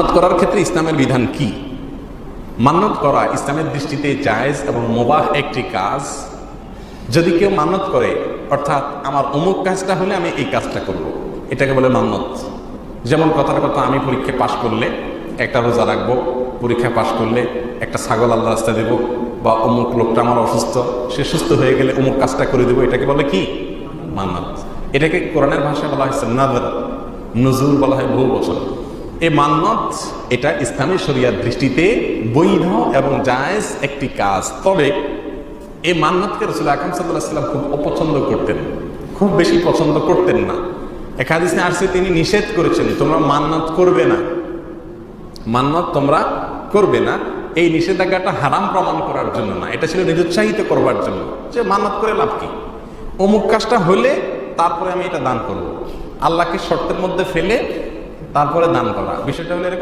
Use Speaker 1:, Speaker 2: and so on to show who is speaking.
Speaker 1: মান্নত করার ক্ষেত্রে ইসলামের বিধান কি? মান্নত করা ইসলামের দৃষ্টিতে জায়েজ এবং মোবাহ একটি কাজ। যদি কেউ মান্নত করে, অর্থাৎ আমার অমুক কাজটা হলে আমি এই কাজটা করব। এটাকে বলে মান্নত যেমন কথার কথা, আমি পরীক্ষা পাশ করলে একটা রোজা রাখব পরীক্ষা পাশ করলে একটা ছাগল আল্লাহ রাস্তা দেবো, বা অমুক লোকটা আমার অসুস্থ, সে সুস্থ হয়ে গেলে অমুক কাজটা করে দেবো, এটাকে বলে কি? মান্নত এটাকে কোরআনের ভাষায় বলা হয়েছে নাদর। নজরুল বলা হয় বহু বছর এই মান্নত, এটা ইসলামী শরিয়ার দৃষ্টিতে বৈধ এবং জায়েজ একটি কাজ। তবে এই মান্নাতকে রসুল আকাম সাল্লাম খুব অপছন্দ করতেন, খুব বেশি পছন্দ করতেন না। একাদিসে আসছে, তিনি নিষেধ করেছেন, তোমরা মান্নাত করবে না। মান্নাত তোমরা করবে না। এই নিষেধাজ্ঞাটা হারাম প্রমাণ করার জন্য না, এটা ছিল নিরুৎসাহিত করবার জন্য। যে মান্নাত করে লাভ কি? অমুক কাজটা হলে তারপরে আমি এটা দান করব। আল্লাহকে শর্তের মধ্যে ফেলে তারপরে দান করা। বিষয়টা হলো এরকম